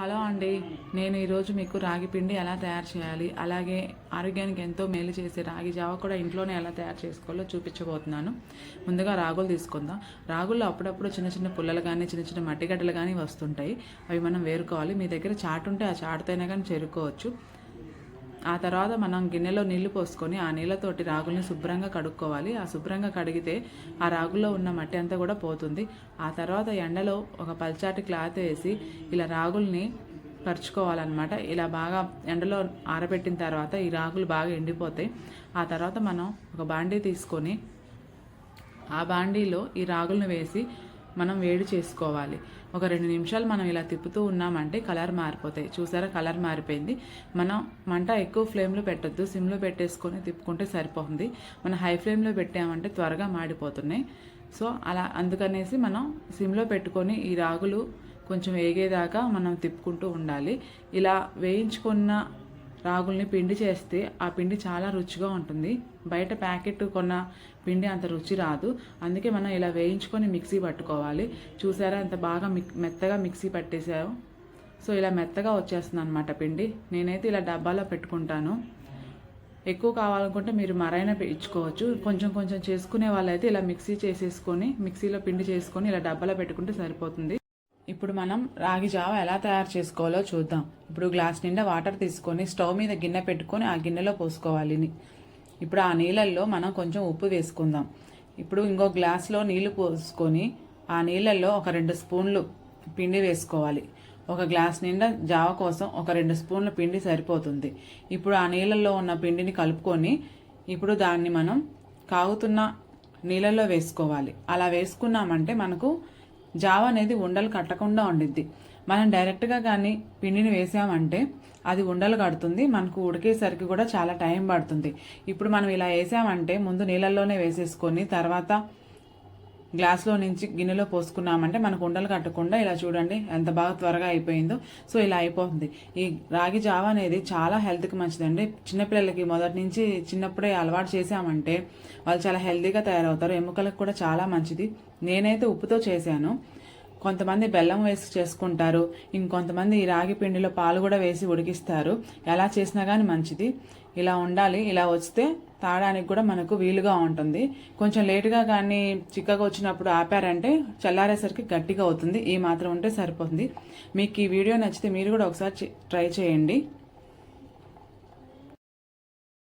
Hello అండి నేను ఈరోజు మీకు రాగి పిండి ఎలా తయారు చేయాలి? అలాగే ఆరోగ్యానికి ఎంతో మేలు చేసే రాగి జావ కూడా ఇంట్లోనే ఎలా తయారు చేసుకోవాలో చూపించబోతున్నాను. ముందుగా రాగులు తీసుకుందాం. రాగుల్లో అప్పుడప్పుడు చిన్న చిన్న పుల్లలు కానీ చిన్న చిన్న మట్టిగడ్డలు కానీ వస్తుంటాయి. అవి మనం వేరుకోవాలి. మీ దగ్గర చాటు ఉంటే ఆ చాటుతోనే కానీ చేరుకోవచ్చు. ఆ తర్వాత మనం గిన్నెలో నీళ్ళు పోసుకొని ఆ నీళ్ళతోటి రాగుల్ని శుభ్రంగా కడుక్కోవాలి. ఆ శుభ్రంగా కడిగితే ఆ రాగుల్లో ఉన్న మట్టి అంతా కూడా పోతుంది. ఆ తర్వాత ఎండలో ఒక పల్చాటి క్లాత్ వేసి ఇలా రాగుల్ని పరుచుకోవాలన్నమాట. ఇలా బాగా ఎండలో ఆరబెట్టిన తర్వాత ఈ రాగులు బాగా ఎండిపోతాయి. ఆ తర్వాత మనం ఒక బాండీ తీసుకొని ఆ బాండీలో ఈ రాగులను వేసి మనం వేడి చేసుకోవాలి. ఒక రెండు నిమిషాలు మనం ఇలా తిప్పుతూ ఉన్నామంటే కలర్ మారిపోతాయి. చూసారా? కలర్ మారిపోయింది. మనం మంట ఎక్కువ ఫ్లేమ్లో పెట్టద్దు. సిమ్లో పెట్టేసుకొని తిప్పుకుంటే సరిపోతుంది. మనం హై ఫ్లేమ్లో పెట్టామంటే త్వరగా మాడిపోతున్నాయి. సో అలా అందుకనేసి మనం సిమ్లో పెట్టుకొని ఈ రాగులు కొంచెం వేగేదాకా మనం తిప్పుకుంటూ ఉండాలి. ఇలా వేయించుకున్న రాగుల్ని పిండి చేస్తే ఆ పిండి చాలా రుచిగా ఉంటుంది. బయట ప్యాకెట్ కొన్న పిండి అంత రుచి రాదు. అందుకే మనం ఇలా వేయించుకొని మిక్సీ పట్టుకోవాలి. చూసారా ఎంత బాగా మిక్ మెత్తగా మిక్సీ పట్టేసాము సో ఇలా మెత్తగా వచ్చేస్తుంది అనమాట పిండి. నేనైతే ఇలా డబ్బాలో పెట్టుకుంటాను. ఎక్కువ కావాలనుకుంటే మీరు మరైనా ఇచ్చుకోవచ్చు. కొంచెం కొంచెం చేసుకునే వాళ్ళైతే ఇలా మిక్సీ చేసేసుకొని మిక్సీలో పిండి చేసుకొని ఇలా డబ్బాలో పెట్టుకుంటే సరిపోతుంది. ఇప్పుడు మనం రాగి జావ ఎలా తయారు చేసుకోవాలో చూద్దాం. ఇప్పుడు గ్లాస్ నిండా వాటర్ తీసుకొని స్టవ్ మీద గిన్నె పెట్టుకొని ఆ గిన్నెలో పోసుకోవాలి. ఇప్పుడు ఆ నీళ్ళల్లో మనం కొంచెం ఉప్పు వేసుకుందాం. ఇప్పుడు ఇంకో గ్లాస్లో నీళ్ళు పోసుకొని ఆ నీళ్ళల్లో ఒక రెండు స్పూన్లు పిండి వేసుకోవాలి. ఒక గ్లాస్ నిండా జావ కోసం ఒక రెండు స్పూన్ల పిండి సరిపోతుంది. ఇప్పుడు ఆ నీళ్ళల్లో ఉన్న పిండిని కలుపుకొని ఇప్పుడు దాన్ని మనం కాగుతున్న నీళ్ళల్లో వేసుకోవాలి. అలా వేసుకున్నామంటే మనకు జావ అనేది ఉండలు కట్టకుండా ఉండిద్ది. మనం డైరెక్ట్గా కానీ పిండిని వేసామంటే అది ఉండలు కడుతుంది మనకు ఉడికేసరికి కూడా చాలా టైం పడుతుంది. ఇప్పుడు మనం ఇలా వేసామంటే ముందు నీళ్ళల్లోనే వేసేసుకొని తర్వాత గ్లాస్లో నుంచి గిన్నెలో పోసుకున్నామంటే మనకు ఉండలు కట్టకుండా ఇలా చూడండి ఎంత బాగా త్వరగా అయిపోయిందో. సో ఇలా అయిపోతుంది. ఈ రాగి జావ అనేది చాలా హెల్త్కి మంచిదండి. చిన్నపిల్లలకి మొదటి నుంచి చిన్నప్పుడే అలవాటు చేసామంటే వాళ్ళు చాలా హెల్తీగా తయారవుతారు. ఎముకలకు కూడా చాలా మంచిది. నేనైతే ఉప్పుతో చేశాను. కొంతమంది బెల్లం వేసి చేసుకుంటారు. ఇంకొంతమంది ఈ రాగి పిండిలో పాలు కూడా వేసి ఉడికిస్తారు. ఎలా చేసినా కానీ మంచిది. ఇలా ఉండాలి. ఇలా వస్తే తాగడానికి కూడా మనకు వీలుగా ఉంటుంది. కొంచెం లేటుగా కానీ చిక్కగా వచ్చినప్పుడు ఆపారంటే చల్లారేసరికి గట్టిగా అవుతుంది. ఈ మాత్రం ఉంటే సరిపోతుంది. మీకు ఈ వీడియో నచ్చితే మీరు కూడా ఒకసారి ట్రై చేయండి.